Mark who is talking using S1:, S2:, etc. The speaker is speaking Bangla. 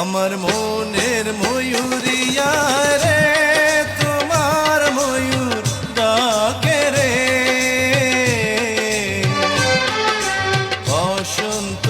S1: আমার মনের ময়ূরিয়া রে তোমার ময়ূর ডাকে রে। বসন্ত